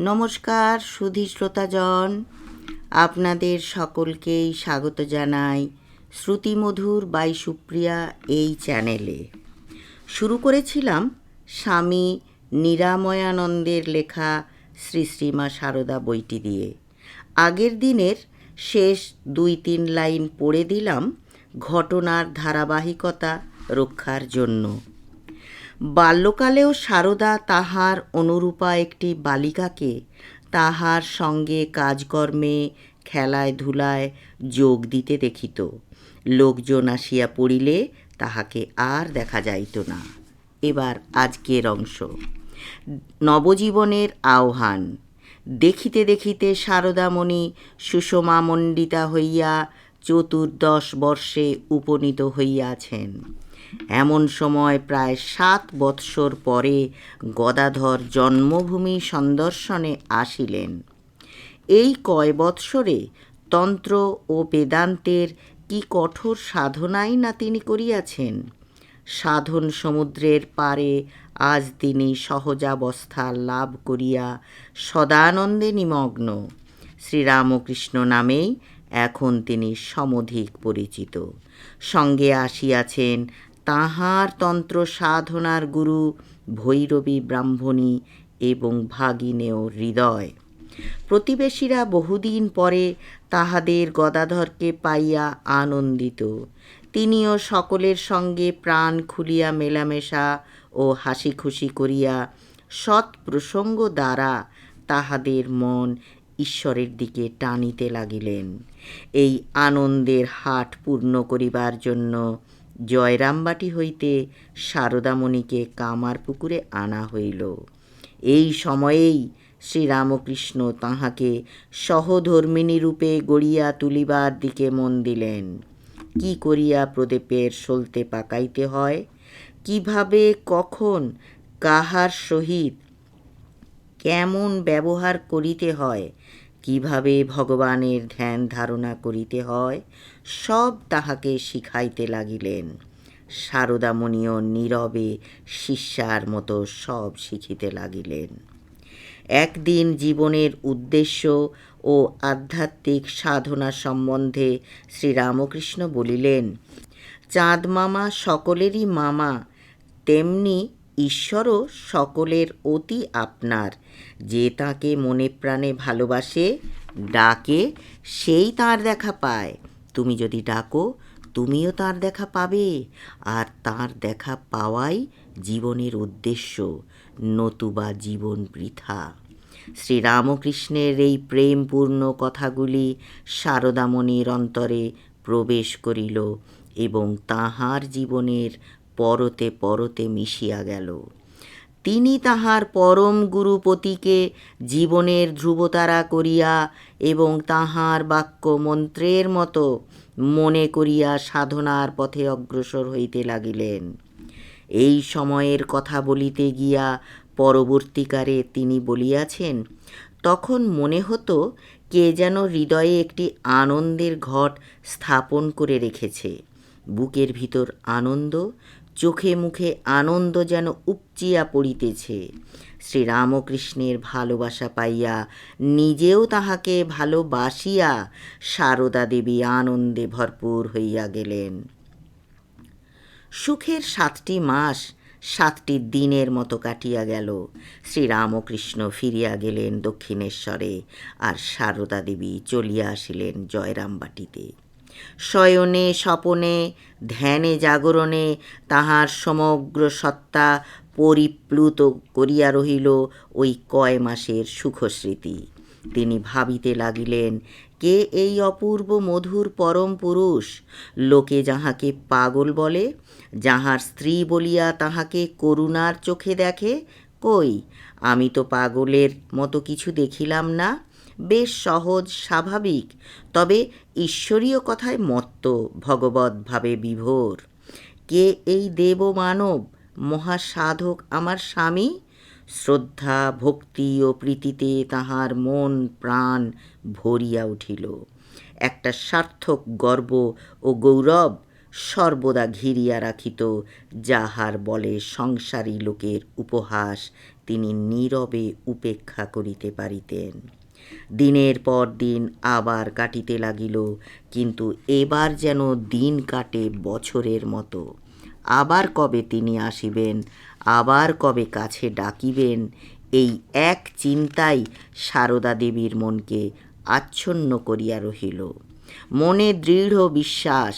নমস্কার সুধী শ্রোতাজন। আপনাদের সকলকেই স্বাগত জানাই শ্রুতিমধুর বাই সুপ্রিয়া এই চ্যানেলে। শুরু করেছিলাম স্বামী নিরাময়ানন্দের লেখা শ্রী শ্রীমা সারদা বইটি দিয়ে। আগের দিনের শেষ দুই তিন লাইন পড়ে দিলাম ঘটনার ধারাবাহিকতা রক্ষার জন্য। বাল্যকালেও সারদা তাহার অনুরূপা একটি বালিকাকে তাহার সঙ্গে কাজকর্মে, খেলায় ধুলায় যোগ দিতে দেখিত। লোকজন আসিয়া পড়িলে তাহাকে আর দেখা যাইত না। এবার আজকের অংশ। নবজীবনের আহ্বান। দেখিতে দেখিতে শারদামণি সুষমামণ্ডিতা হইয়া চতুর্দশ বর্ষে উপনীত হইয়াছেন। এমন সময় প্রায় সাত বৎসর পরে গদাধর জন্মভূমি সন্দর্শনে আসিলেন। এই কয় বৎসরে তন্ত্র ও বেদান্তের কি কঠোর সাধনাই না তিনি করিয়াছেন? সাধন সমুদ্রের পারে আজ তিনি সহজাবস্থা লাভ করিয়া সদানন্দে নিমগ্ন। শ্রীরামকৃষ্ণ নামেই এখন তিনি সমধিক পরিচিত। সঙ্গে আসিয়াছেন তাহার তন্ত্র সাধনার গুরু ভৈরবী ব্রাহ্মণী এবং ভাগিনেয় হৃদয়। প্রতিবেশীরা বহুদিন পরে তাহাদের গদাধরকে পাইয়া আনন্দিত। তিনিও সকলের সঙ্গে প্রাণ খুলিয়া মেলামেশা ও হাসি খুশি করিয়া সৎ প্রসঙ্গ দ্বারা তাহাদের মন ঈশ্বরের দিকে টানিতে লাগিলেন। এই আনন্দের হাট পূর্ণ করিবার জন্য জয়রামবাটি হইতে শারদামণিকে কামার পুকুরে আনা হইল। এই সময়েই শ্রীরামকৃষ্ণ তাহাকে সহধর্মিনী রূপে গড়িয়া তুলিবার দিকে মন দিলেন। কি করিয়া প্রদীপের সলতে পাকাইতে হয়? কীভাবে, কখন, কাহার সহিত কেমন ব্যবহার করিতে হয়? কীভাবে ভগবানের ধ্যান ধারণা করিতে হয়, সব তাহাকে শিখাইতে লাগিলেন। শারদামণিও নীরবে শিষ্যার মতো সব শিখিতে লাগিলেন। একদিন জীবনের উদ্দেশ্য ও আধ্যাত্মিক সাধনা সম্বন্ধে শ্রীরামকৃষ্ণ বলিলেন, চাঁদ মামা সকলেরই মামা, তেমনি ঈশ্বরও সকলের অতি আপনার। যে তাকে মনে প্রাণে ভালোবাসে, ডাকে, সেই তার দেখা পায়। তুমি যদি ডাকো, তুমিও তার দেখা পাবে। আর তার দেখা পাওয়াই জীবনের উদ্দেশ্য, নতুবা জীবন বৃথা। শ্রীরামকৃষ্ণের এই প্রেমপূর্ণ কথাগুলি শারদামণির অন্তরে প্রবেশ করিল এবং তাহার জীবনের পরতে পরতে মিশিয়া গেল। তিনি তাহার পরম গুরুপতিকে জীবনের ধ্রুবতারা করিয়া এবং তাহার বাক্য মন্ত্রের মতো মনে করিয়া সাধনার পথে অগ্রসর হইতে লাগিলেন। এই সময়ের কথা বলিতে গিয়া পরবর্তীকারে তিনি বলিয়াছেন, তখন মনে হতো কে যেন হৃদয়ে একটি আনন্দের ঘট স্থাপন করে রেখেছে। বুকের ভিতর আনন্দ চোখে মুখে আনন্দ যেন উপচিয়া পড়িতেছে। শ্রীরামকৃষ্ণের ভালোবাসা পাইয়া নিজেও তাহাকে ভালোবাসিয়া সারদা দেবী আনন্দে ভরপুর হইয়া গেলেন। সুখের সাতটি মাস, সাতটি দিনের মতো কাটিয়া গেল। শ্রীরামকৃষ্ণ ফিরিয়া গেলেন দক্ষিণেশ্বরে আর সারদা দেবী চলিয়া আসিলেন জয়রামবাটিতে। শয়নে, স্বপনে, ধ্যানে, জাগরণে তাহার সমগ্র সত্তা পরিপ্লুত করিয়া রহিল ওই কয় মাসের সুখস্মৃতি। তিনি ভাবিতে লাগিলেন, কে এই অপূর্ব মধুর পরম পুরুষ? লোকে যাহাকে পাগল বলে, যাহার স্ত্রী বলিয়া তাহাকে করুণার চোখে দেখে, কই? আমি তো পাগলের মতো কিছু দেখিলাম না। বেশ সহজ, স্বাভাবিক, তবে ঈশ্বরীয় কথায় মত্ত ভগবৎভাবে বিভোর। কে এই দেব মানব, মহাসাধক আমার স্বামী? শ্রদ্ধা, ভক্তি ও প্রীতিতে তাহার মন, প্রাণ ভরিয়া উঠিল। একটা সার্থক গর্ব ও গৌরব সর্বদা ঘিরিয়া রাখিত, যাহার বলে সংসারী লোকের উপহাস তিনি নীরবে উপেক্ষা করিতে পারিতেন। দিনের পর দিন আবার কাটিতে লাগিল, কিন্তু এবার যেন দিন কাটে বছরের মতো। আবার কবে তিনি আসিবেন, আবার কবে কাছে ডাকিবেন, এই এক চিন্তাই সারদা দেবীর মনকে আচ্ছন্ন করিয়া রহিল। মনে দৃঢ় বিশ্বাস,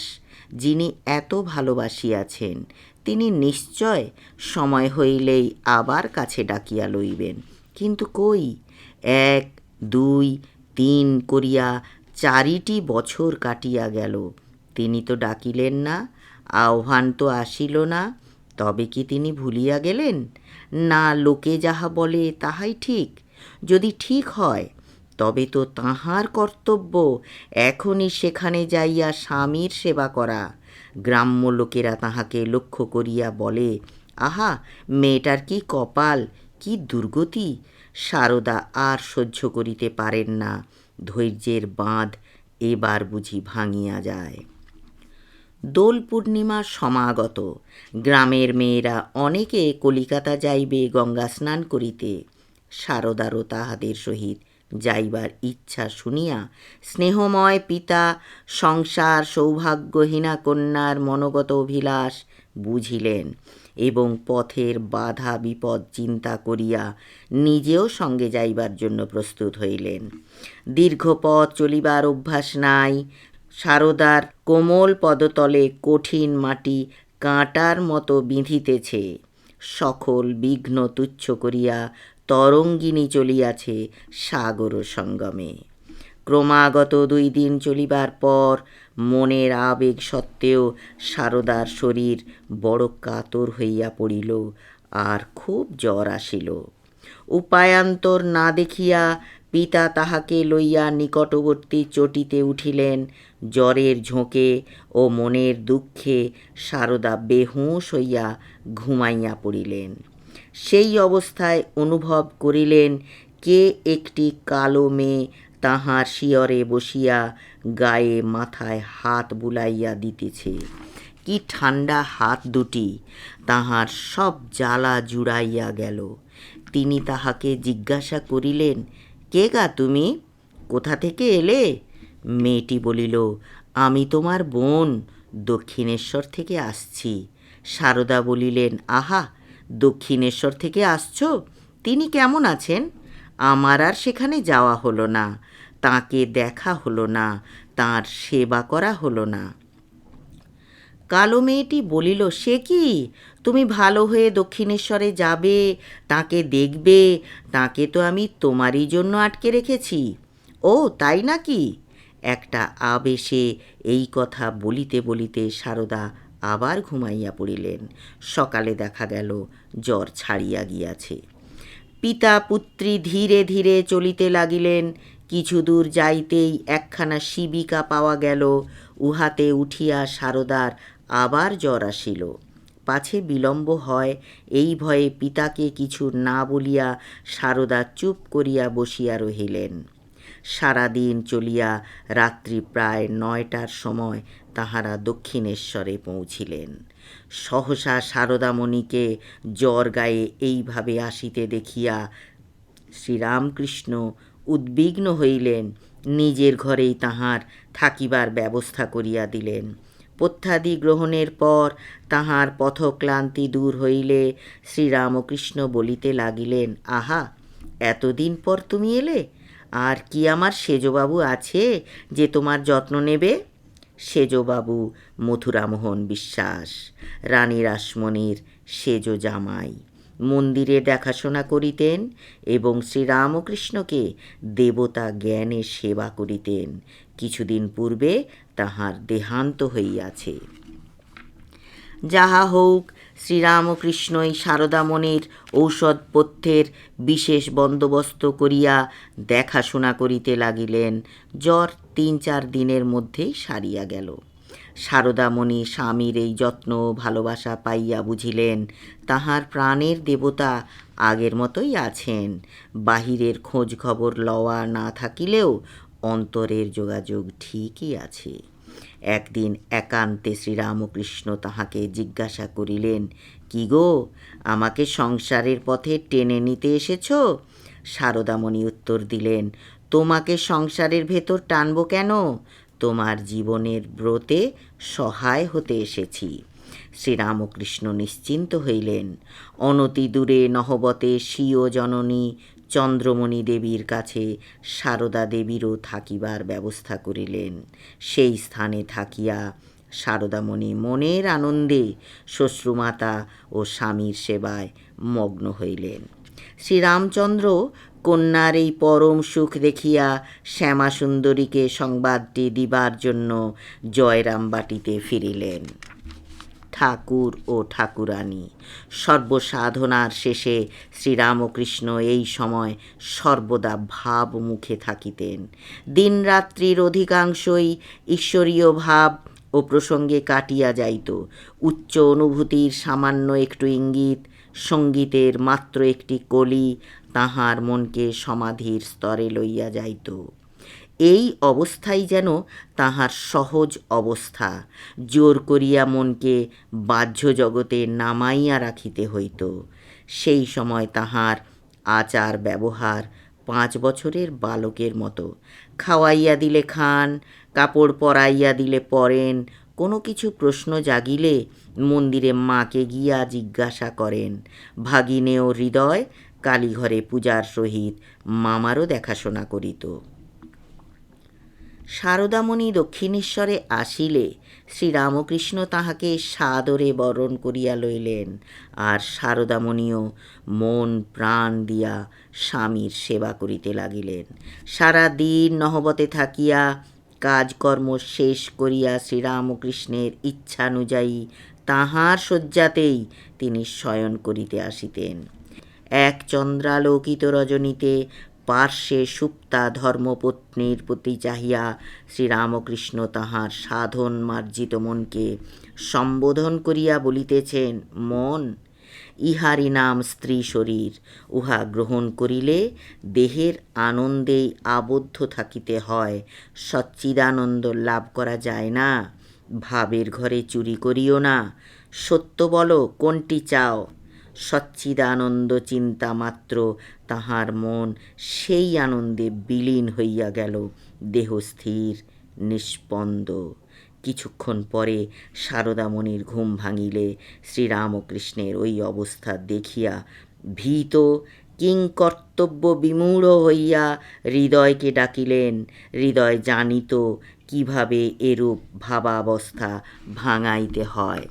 যিনি এত ভালোবাসিয়াছেন, তিনি নিশ্চয় সময় হইলেই আবার কাছে ডাকিয়া লইবেন। কিন্তু কই? এক দুই, তিন করিয়া চারিটি বছর কাটিয়া গেল। তিনি তো ডাকিলেন না, আহ্বান তো আসিল না, তবে কি তিনি ভুলিয়া গেলেন? না লোকে যাহা বলে তাহাই ঠিক। যদি ঠিক হয়, তবে তো তাহার কর্তব্য, এখনই সেখানে যাইয়া স্বামীর সেবা করা। গ্রাম্য লোকেরা তাহাকে লক্ষ্য করিয়া বলে, আহা, মেয়েটার কি কপাল, কি দুর্গতি সারদা আর সহ্য করিতে পারেন না। ধৈর্যের বাঁধ এবার বুঝি ভাঙিয়া যায়। দোল পূর্ণিমা সমাগত। গ্রামের মেয়েরা অনেকে কলিকাতা যাইবে গঙ্গা স্নান করিতে। সারদারও তাহাদের সহিত যাইবার ইচ্ছা শুনিয়া স্নেহময় পিতা, সংসার, সৌভাগ্যহীনা কন্যার মনোগত অভিলাষ বুঝিলেন। এবং পথের বাধা, বিপদ চিন্তা করিয়া নিজেও সঙ্গে যাইবার জন্য প্রস্তুত হইলেন। দীর্ঘ পথ চলিবার অভ্যাস নাই। সারদার কোমল পদতলে কঠিন মাটি কাঁটার মতো বিঁধিতেছে। সকল বিঘ্ন তুচ্ছ করিয়া তরঙ্গিনী চলিয়াছে সাগর সঙ্গমে। ক্রমাগত দুই দিন চলিবার পর মনের আবেগ সত্ত্বেও সারদার শরীর বড় কাতর হইয়া পড়িল, আর খুব জ্বর আসিল। উপায়ান্তর না দেখিয়া পিতা তাহাকে লইয়া নিকটবর্তী চটিতে উঠিলেন। জ্বরের ঝোঁকে ও মনের দুঃখে সারদা বেহুঁশ হইয়া ঘুমাইয়া পড়িলেন। সেই অবস্থায় অনুভব করিলেন, কে একটি কালো মেয়ে তাহার শিয়রে বসিয়া গায়ে মাথায় হাত বুলাইয়া দিতেছে। কি ঠান্ডা হাত দুটি, তাহার সব জ্বালা জুড়াইয়া গেল। তিনি তাহাকে জিজ্ঞাসা করিলেন, কে গা তুমি? কোথা থেকে এলে? মেয়েটি বলিল, আমি তোমার বোন, দক্ষিণেশ্বর থেকে আসছি। সারদা বলিলেন, আহা, দক্ষিণেশ্বর থেকে আসছো? তিনি কেমন আছেন? আমার আর সেখানে যাওয়া হলো না। তাকে দেখা হলো না, তার সেবা করা হলো না। কালো মেয়েটি বলিল, সে কি? তুমি ভালো হয়ে দক্ষিণেশ্বরে যাবে, তাকে দেখবে, তাকে তো আমি তোমারই জন্য আটকে রেখেছি। ও, তাই নাকি? একটা আবেশে এই কথা বলিতে বলিতে সারদা আবার ঘুমাইয়া পড়িলেন। সকালে দেখা গেল, জ্বর ছাড়িয়া গিয়াছে। পিতা পুত্রী ধীরে ধীরে চলিতে লাগিলেন। কিছু দূর যাইতেই একখানা শিবিকা পাওয়া গেল। উহাতে উঠিয়া সারদার আবার জ্বর আসিল। পাছে বিলম্ব হয়, এই ভয়ে পিতাকে কিছু না বলিয়া সারদা চুপ করিয়া বসিয়া রহিলেন। সারাদিন চলিয়া রাত্রি প্রায় নয়টার সময় তাহারা দক্ষিণেশ্বরে পৌঁছিলেন। সহসা সারদামণিকে জ্বর গায়ে এইভাবে আসিতে দেখিয়া শ্রীরামকৃষ্ণ উদ্বিগ্ন হইলেন, নিজের ঘরেই তাহার থাকিবার ব্যবস্থা করিয়া দিলেন। পথ্যাদি গ্রহণের পর তাহার পথক্লান্তি দূর হইলে শ্রীরামকৃষ্ণ বলিতে লাগিলেন, আহা, এতদিন পর তুমি এলে? আর কি আমার সেজবাবু আছে যে তোমার যত্ন নেবে? সেজবাবু মথুরামোহন বিশ্বাস রানী রাসমণির সেজ জামাই মন্দিরে দেখাশোনা করিতেন এবং শ্রীরামকৃষ্ণকে দেবতা জ্ঞানে সেবা করিতেন। কিছুদিন পূর্বে তাহার দেহান্ত হইয়াছে। যাহা হোক শ্রীরামকৃষ্ণই শারদামণির ঔষধপথ্যের বিশেষ বন্দোবস্ত করিয়া দেখাশোনা করিতে লাগিলেন। জ্বর তিন চার দিনের মধ্যেই সারিয়া গেল। শারদামণি স্বামীর এই যত্ন ভালোবাসা পাইয়া বুঝিলেন, তাহার প্রাণের দেবতা আগের মতোই আছেন। বাহিরের খোঁজ খবর লওয়া না থাকিলেও অন্তরের যোগাযোগ ঠিকই আছে। একদিন একান্তে শ্রীরামকৃষ্ণ তাহাকে জিজ্ঞাসা করিলেন, কি গো, আমাকে সংসারের পথে টেনে নিতে এসেছ? শারদামণি উত্তর দিলেন, তোমাকে সংসারের ভেতর টানবো কেন? তোমার জীবনের ব্রতে সহায় হতে এসেছি। শ্রীরামকৃষ্ণ নিশ্চিন্ত হইলেন। অনতি দূরে নহবতে স্বীয় জননী চন্দ্রমণি দেবীর কাছে সারদা দেবীরও থাকিবার ব্যবস্থা করিলেন। সেই স্থানে থাকিয়া সারদামণি মনের আনন্দে শ্বশ্রুমাতা ও স্বামীর সেবায় মগ্ন হইলেন। শ্রীরামচন্দ্র কন্যার এই পরম সুখ দেখিয়া শ্যামাসুন্দরীকে সংবাদটি দিবার জন্য জয়রামবাটিতে ফিরিলেন। ঠাকুর ও ঠাকুরানী, সর্বসাধনার শেষে শ্রীরামকৃষ্ণ এই সময় সর্বদা ভাব মুখে থাকিতেন। দিনরাত্রির অধিকাংশই ঈশ্বরীয় ভাব ও প্রসঙ্গে কাটিয়া যাইত। উচ্চ অনুভূতির সামান্য একটু ইঙ্গিত, সঙ্গীতের মাত্র একটি কলি তাহার মনকে সমাধির স্তরে লইয়া যাইত। এই অবস্থাই যেন তাহার সহজ অবস্থা, জোর করিয়া মনকে বাহ্য জগতে নামাইয়া রাখিতে হইত। সেই সময় তাহার আচার ব্যবহার পাঁচ বছরের বালকের মতো। খাওয়াইয়া দিলে খান, কাপড় পরাইয়া দিলে পরেন, কোনো কিছু প্রশ্ন জাগিলে মন্দিরে মাকে গিয়া জিজ্ঞাসা করেন, ভাগিনেও হৃদয় কালীঘরে পূজার সহিত মামারও দেখাশোনা করিত। শারদামণি দক্ষিণেশ্বরে আসিলে শ্রীরামকৃষ্ণ তাহাকে সাদরে বরণ করিয়া লইলেন আর শারদামণিও মন প্রাণ দিয়া স্বামীর সেবা করিতে লাগিলেন। সারা দিন নহবতে থাকিয়া কাজকর্ম শেষ করিয়া শ্রীরামকৃষ্ণের ইচ্ছানুযায়ী তাহার শয্যাতেই তিনি শয়ন করিতে আসিতেন। এক চন্দ্রালোকিত রজনীতে পার্শ্বে সুপ্তা ধর্মপত্নীর প্রতি চাহিয়া শ্রীরামকৃষ্ণ তাহার সাধন মার্জিত মনকে সম্বোধন করিয়া বলিতেছেন, মন ইহারি নাম স্ত্রী শরীর। উহা গ্রহণ করিলে দেহের আনন্দেই আবদ্ধ থাকিতে হয়। সচ্চিদানন্দ লাভ করা যায় না। ভাবের ঘরে চুরি করিও না। সত্য বলো, কোনটি চাও? সচ্চিদানন্দ চিন্তা মাত্র তাহার মন, সেই আনন্দে বিলীন হইয়া গেল, দেহ স্থির, নিষ্পন্দ। কিছুক্ষণ পরে শারদামণির ঘুম ভাঙিলে শ্রীরামকৃষ্ণের ওই অবস্থা দেখিয়া ভীত কিংকর্তব্য বিমূঢ় হইয়া হৃদয়কে ডাকিলেন। হৃদয় জানিত কীভাবে এরূপ ভাবাবস্থা ভাঙাইতে হয়।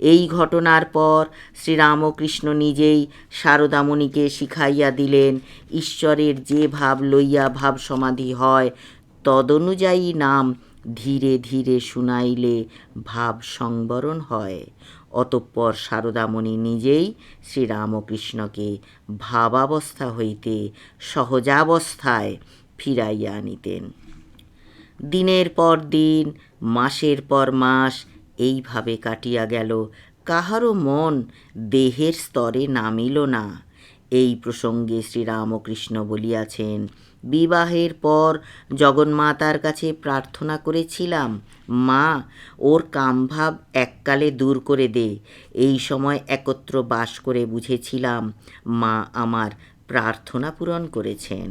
এই ঘটনার পর শ্রীরামকৃষ্ণ নিজেই শারদামণিকে শিখাইয়া দিলেন, ঈশ্বরের যে ভাব লইয়া ভাব সমাধি হয়, তদনুযায়ী নাম ধীরে ধীরে শুনাইলে ভাব সংবরণ হয়। অতঃপর শারদামণি নিজেই শ্রীরামকৃষ্ণকে ভাবাবস্থা হইতে সহজাবস্থায় ফিরাইয়া আনিতেন। দিনের পর দিন, মাসের পর মাস এইভাবে কাটিয়া গেল। কাহারও মন দেহের স্তরে নামিল না। এই প্রসঙ্গে শ্রীরামকৃষ্ণ বলিয়াছেন, বিবাহের পর জগন্মাতার কাছে প্রার্থনা করেছিলাম, মা, ওর কামভাব এককালে দূর করে দে। এই সময় একত্র বাস করে বুঝেছিলাম, মা আমার প্রার্থনা পূরণ করেছেন।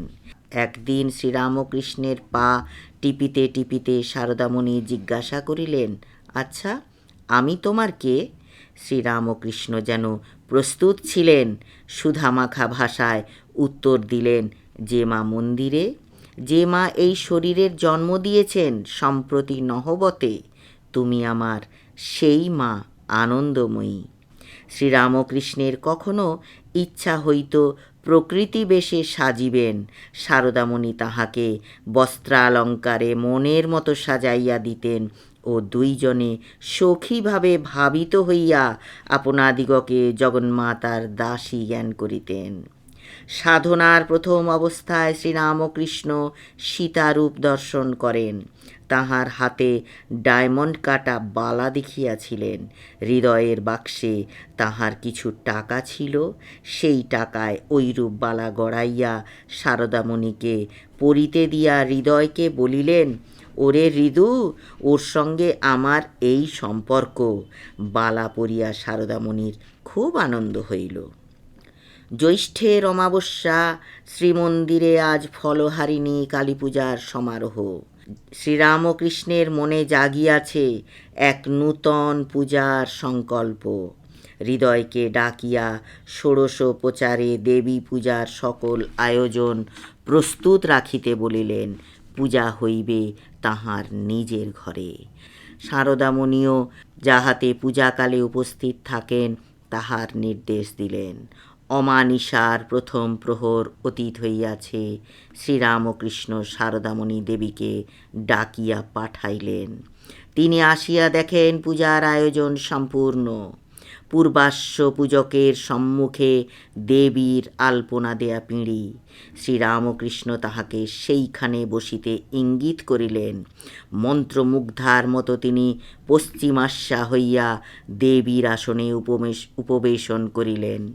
একদিন শ্রীরামকৃষ্ণের পা টিপিতে টিপিতে শারদামণি জিজ্ঞাসা করিলেন আচ্ছা আমি তোমার কে? শ্রীরামকৃষ্ণ যেন প্রস্তুত ছিলেন, সুধামাখা ভাষায় উত্তর দিলেন, যে মা মন্দিরে, যে মা এই শরীরের জন্ম দিয়েছেন সম্প্রতি নহবতে, তুমি আমার সেই মা আনন্দময়ী শ্রীরামকৃষ্ণের কখনো ইচ্ছা হইত প্রকৃতি বেশে সাজিবেন শারদামণি তাহাকে বস্ত্রালঙ্কারে মনের মতো সাজাইয়া দিতেন ও দুইজনে সখীভাবে ভাবিত হইয়া আপনাদিগকে জগন্মাতার দাসী জ্ঞান করিতেন। সাধনার প্রথম অবস্থায় শ্রীরামকৃষ্ণ সীতারূপ দর্শন করেন। তাহার হাতে ডায়মন্ড কাটা বালা দেখিয়াছিলেন। হৃদয়ের বাক্সে তাহার কিছু টাকা ছিল। সেই টাকায় ঐরূপ বালা গড়াইয়া শারদামণিকে পরিতে দিয়া হৃদয়কে বলিলেন ওরে হৃদু, ওর সঙ্গে আমার এই সম্পর্ক। বালা পড়িয়া সারদামণির খুব আনন্দ হইল। জ্যৈষ্ঠের অমাবস্যা, শ্রীমন্দিরে আজ ফলহারিণী কালী পূজার সমারোহ। শ্রীরামকৃষ্ণের মনে জাগিয়াছে এক নূতন পূজার সংকল্প। হৃদয়কে ডাকিয়া ষোড়শোপচারে দেবী পূজার সকল আয়োজন প্রস্তুত রাখিতে বলিলেন পূজা হইবে তাহার নিজের ঘরে। শারদামণিও যাহাতে পূজাকালে উপস্থিত থাকেন, তাহার নির্দেশ দিলেন। অমানিসার প্রথম প্রহর অতীত হইয়াছে, শ্রীরামকৃষ্ণ শারদামণি দেবীকে ডাকিয়া পাঠাইলেন। তিনি আসিয়া দেখেন পূজার আয়োজন সম্পূর্ণ। পূর্বাশ্ব পূজকের সম্মুখে দেবীর আলপনা দেয়া পিঁড়ি। শ্রীরামকৃষ্ণ তাহাকে সেইখানে বসিতে ইঙ্গিত করিলেন। মন্ত্রমুগ্ধার মতো তিনি পশ্চিমাস্যা হইয়া দেবীর আসনে উপবেশ উপবেশন করিলেন।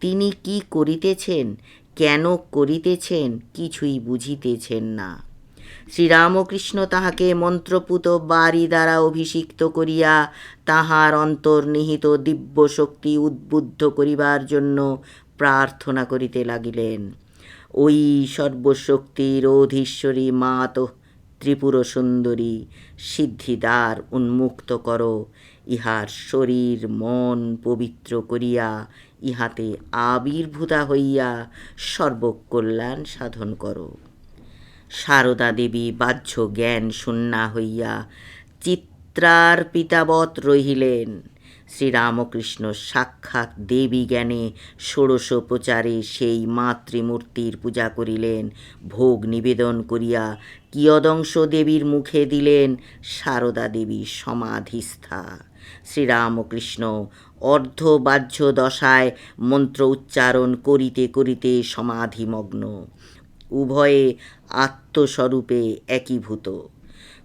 তিনি কি করিতেছেন? কেন করিতেছেন? কিছুই বুঝিতেছেন না। শ্রীরামকৃষ্ণ তাহাকে মন্ত্রপুত বাড়ি দ্বারা অভিষিক্ত করিয়া তাহার অন্তর্নিহিত দিব্য শক্তি উদ্বুদ্ধ করিবার জন্য প্রার্থনা করিতে লাগিলেন। ওই সর্বশক্তির অধীশ্বরী মাত ত্রিপুর সুন্দরী সিদ্ধিদ্বার উন্মুক্ত কর। ইহার শরীর মন পবিত্র করিয়া ইহাতে আবির্ভূতা হইয়া সর্বকল্যাণ সাধন করো। সারদা দেবী বাহ্য জ্ঞান শূন্যা হইয়া চিত্রার পিতাবৎ রহিলেন। শ্রীরামকৃষ্ণ সাক্ষাৎ দেবী জ্ঞানে ষোড়শ প্রচারে সেই মাতৃমূর্তির পূজা করিলেন। ভোগ নিবেদন করিয়া কিয়দংশ দেবীর মুখে দিলেন সারদা দেবী সমাধিস্থা। শ্রীরামকৃষ্ণ অর্ধবাহ্য দশায় মন্ত্র উচ্চারণ করিতে করিতে সমাধিমগ্ন। উভয়ে আত্মস্বরূপে একীভূত।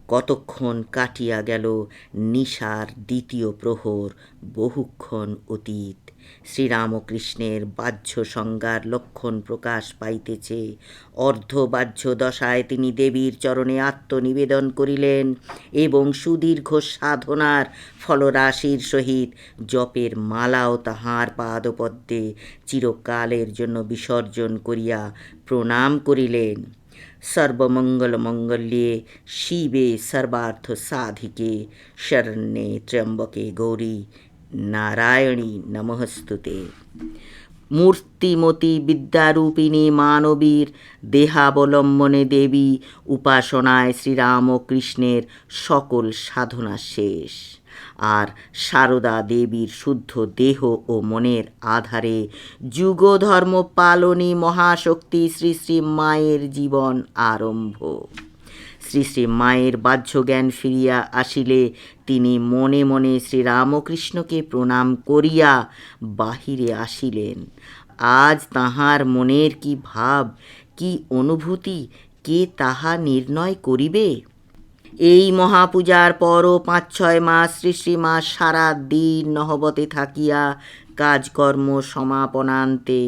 কতক্ষণ কাটিয়া গেল নিশার দ্বিতীয় প্রহর বহুক্ষণ অতীত। শ্রীরামকৃষ্ণের বাহ্য সংজ্ঞার লক্ষণ প্রকাশ পাইতেছে। অর্ধবাহ্য দশায় তিনি দেবীর চরণে আত্মনিবেদন করিলেন এবং সুদীর্ঘ সাধনার ফলরাশির সহিত জপের মালাও তাহার পাদপদ্মে চিরকালের জন্য বিসর্জন করিয়া প্রণাম করিলেন। সর্বমঙ্গল মঙ্গল্যে শিবে সর্বার্থ সাধিকে, শরণ্যে ত্র্যম্বকে গৌরী নারায়ণী নমস্তুতে মূর্তিমতি বিদ্যারূপিণী মানবীর দেহাবলম্বনে দেবী উপাসনায় শ্রীরামকৃষ্ণের সকল সাধনা শেষ। আর সারদা দেবীর শুদ্ধ দেহ ও মনের আধারে যুগধর্ম পালনী মহাশক্তি শ্রী শ্রী মায়ের জীবন আরম্ভ। শ্রী শ্রী মায়ের বাহ্যজ্ঞান ফিরিয়া আসিলে, তিনি মনে মনে শ্রীরামকৃষ্ণকে প্রণাম করিয়া বাহিরে আসিলেন। আজ তাহার মনের কি ভাব, কি অনুভূতি, কে তাহা নির্ণয় করিবে? এই মহাপূজার পরও পাঁচ ছয় মাস শ্রী শ্রীমা সারা দিন নহবতে থাকিয়া কাজকর্ম সমাপনান্তে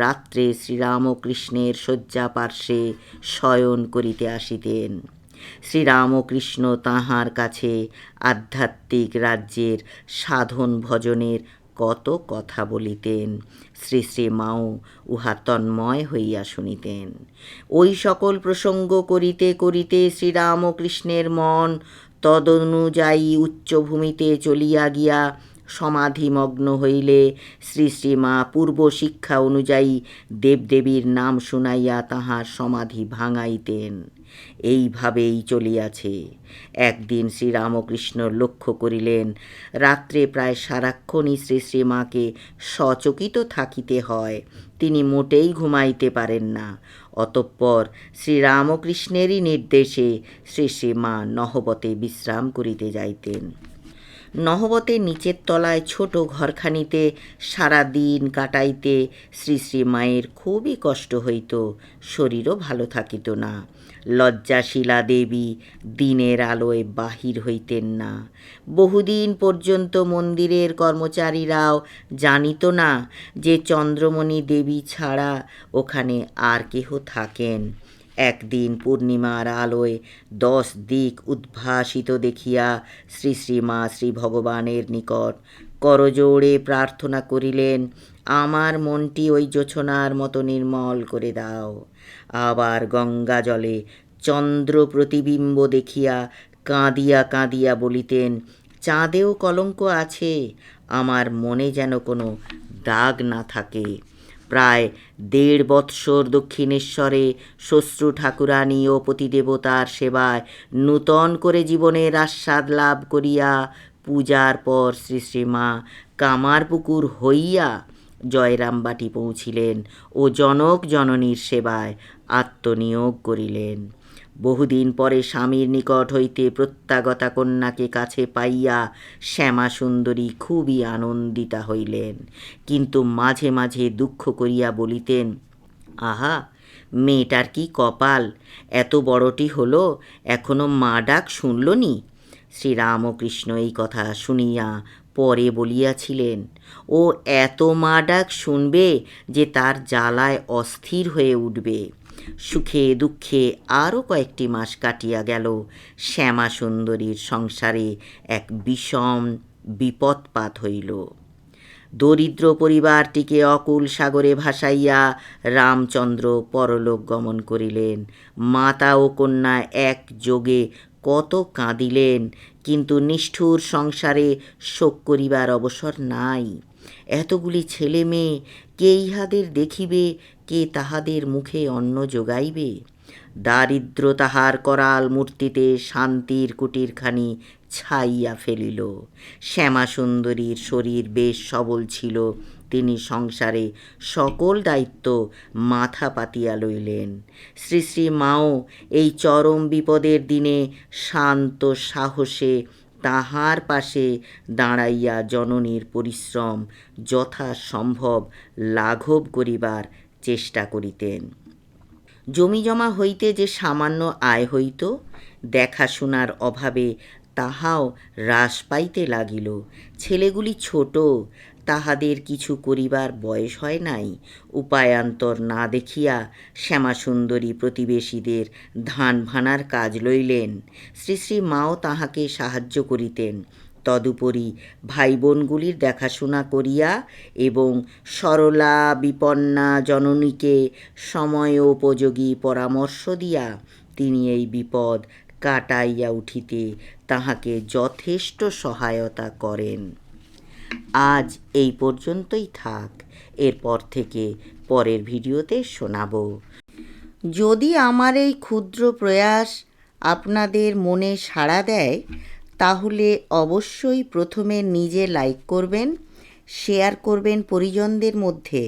রাত্রে শ্রীরামকৃষ্ণের শয্যা পার্শ্বে শয়ন করিতে আসিতেন। শ্রীরামকৃষ্ণ তাহার কাছে আধ্যাত্মিক রাজ্যের সাধন ভজনের কত কথা বলিতেন। শ্রী শ্রী মাও উহা তন্ময় হইয়া শুনিতেন। ওই সকল প্রসঙ্গ করিতে করিতে শ্রীরামকৃষ্ণের মন তদনুযায়ী উচ্চভূমিতে চলিয়া গিয়া সমাধিমগ্ন হইলে শ্রী শ্রীমা পূর্ব শিক্ষা অনুযায়ী দেবদেবীর নাম শুনাইয়া তাহার সমাধি ভাঙাইতেন। এইভাবেই চলিয়াছে। একদিন শ্রীরামকৃষ্ণ লক্ষ্য করিলেন, রাত্রে প্রায় সারাক্ষণই শ্রী শ্রীমাকে সচকিত থাকিতে হয়, তিনি মোটেই ঘুমাইতে পারেন না। অতঃপর শ্রীরামকৃষ্ণেরই নির্দেশে শ্রী শ্রীমা নহবতে বিশ্রাম করিতে যাইতেন। নহবতে নিচের তলায় ছোট ঘরখানিতে সারা দিন কাটাইতে শ্রী শ্রী মায়ের খুবই কষ্ট হইত, শরীরও ভালো থাকিত না। লজ্জাশীলা দেবী দিনের আলোয় বাহির হইতেন না। বহুদিন পর্যন্ত মন্দিরের কর্মচারীরাও জানিত না যে চন্দ্রমণি দেবী ছাড়া ওখানে আর কেহ থাকেন। একদিন পূর্ণিমার আলোয় দশ দিক উদ্ভাসিত দেখিয়া শ্রী শ্রীমা শ্রী ভগবানের নিকট করজোড়ে প্রার্থনা করিলেন, আমার মনটি ওই জোছনার মতো নির্মল করে দাও। আবার গঙ্গা জলে চন্দ্র প্রতিবিম্ব দেখিয়া কাঁদিয়া কাঁদিয়া বলিতেন, চাঁদেও কলঙ্ক আছে, আমার মনে যেন কোনো দাগ না থাকে। প্রায় দেড় বৎসর দক্ষিণেশ্বরে শ্বশ্রু ঠাকুরানী ও পতিদেবতার সেবায় নূতন করে জীবনের আস্বাদ লাভ করিয়া পূজার পর শ্রী শ্রীমা কামারপুকুর হইয়া জয়রামবাটি পৌঁছিলেন ও জনক জননীর সেবায় আত্মনিয়োগ করিলেন। বহুদিন পরে স্বামীর নিকট হইতে প্রত্যাগতা কন্যাকে কাছে পাইয়া শ্যামা সুন্দরী খুবই আনন্দিতা হইলেন। কিন্তু মাঝে মাঝে দুঃখ করিয়া বলিতেন, আহা, মেয়েটার কি কপাল? এত বড়টি হলো, এখনও মা ডাক শুনল নি শ্রীরামকৃষ্ণ এই কথা শুনিয়া পরে বলিয়াছিলেন, ও এত মা ডাক শুনবে যে তার জ্বালায় অস্থির হয়ে উঠবে সুখে দুঃখে আরও কয়েকটি মাস কাটিয়া গেল। শ্যামা সুন্দরীর সংসারে এক বিষম বিপদপাত হইল। দরিদ্র পরিবারটিকে অকুল সাগরে ভাসাইয়া রামচন্দ্র পরলোক গমন করিলেন। মাতা ও কন্যা এক যোগে কত কাঁদিলেন, কিন্তু নিষ্ঠুর সংসারে শোক করিবার অবসর নাই। এতগুলি ছেলে মেয়ে, কে ইহাদের দেখিবে, কে তাহাদের মুখে অন্ন যোগাইবে দারিদ্র তাহার করাল মূর্তিতে শান্তির কুটিরখানি ছাইয়া ফেলিল। শ্যামাসুন্দরীর শরীর বেশ সবল ছিল তিনি সংসারে সকল দায়িত্ব মাথা পাতিয়া লইলেন। শ্রী শ্রী মাও এই চরম বিপদের দিনে শান্ত সাহসে তাহার পাশে দাঁড়াইয়া জননীর পরিশ্রম যথাসম্ভব লাঘব করিবার চেষ্টা করিতেন। জমিজমা হইতে যে সামান্য আয় হইত, দেখাশোনার অভাবে তাহাও হ্রাস পাইতে লাগিল। ছেলেগুলি ছোট তাহাদের কিছু করিবার বয়স হয় নাই। উপায়ান্তর না দেখিয়া শ্যামাসুন্দরী প্রতিবেশীদের ধান ভানার কাজ লইলেন। শ্রী শ্রী মাও তাহাকে সাহায্য করিতেন। তদুপরি ভাই বোনগুলির দেখাশোনা করিয়া এবং সরলা বিপন্না জননীকে সময়োপযোগী পরামর্শ দিয়া তিনি এই বিপদ কাটাইয়া উঠিতে তাহাকে যথেষ্ট সহায়তা করেন। আজ এই পর্যন্তই থাক। এরপর থেকে পরের ভিডিওতে শোনাবো। যদি আমার এই ক্ষুদ্র প্রয়াস আপনাদের মনে সাড়া দেয়, তাহলে অবশ্যই প্রথমে নিজে লাইক করবেন, শেয়ার করবেন পরিজনদের মধ্যে,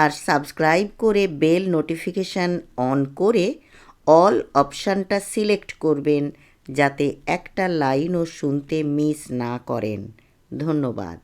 আর সাবস্ক্রাইব করে বেল নোটিফিকেশান অন করে অল অপশানটা সিলেক্ট করবেন, যাতে একটা লাইনও শুনতে মিস না করেন। ধন্যবাদ।